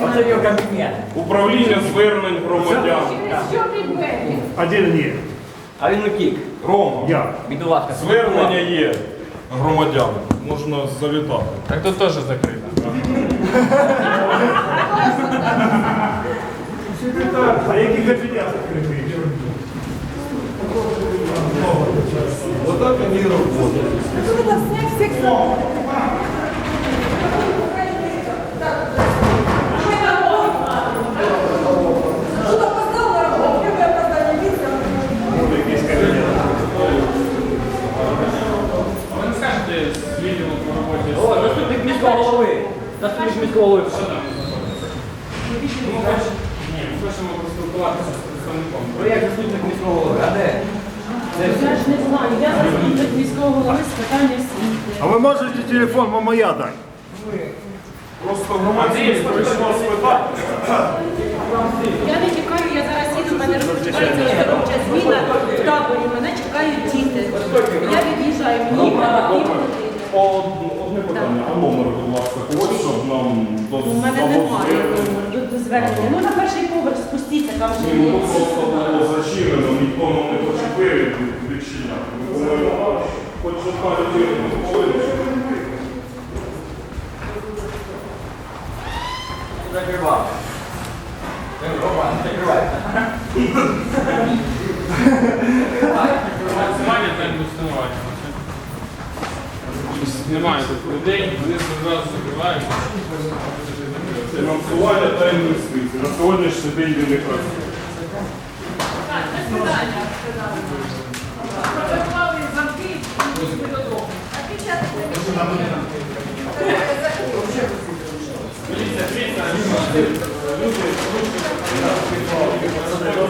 Оце його кабінет. Управління звернень громадян. Один ні. А він утік. Рома, Я. Бідолашка. звернення є громадян. Можна завітати. Так тут теж закрито. Секретар, а який кабінет закритий? Отак роботи. Якийсь з відділу по роботі? О, заступник міського голови. Заступник міського голови. Ну, хоч... Ні, ми хочемо поспілкуватися з представником. Ви як заступник міського голови, а де? Я ж не знаю, я заступник міського голови з питання освіти. А ви можете телефон моя дати? Просто громадянин прийшов спитати. Я не чекаю, я зараз їду, в мене розпочинається оздоровча зміна в Одне питання, а номер, будь ласка, когось, щоб нам до У мене немає номеру до- до звернення. Ну на перший поверх спустіться, там вже Ні, є. ну, просто було зачинено, ніхто нам не двері відчиняти. Ми, по-моєму, Хоч одна людина повинна. Закривав. Рома, закривай. Максимальне так існування. Немає тут людей, вони зразу закривають. Фінансування та інвестиції. На сьогоднішній день він не працює. Дивіться, дивіться, люди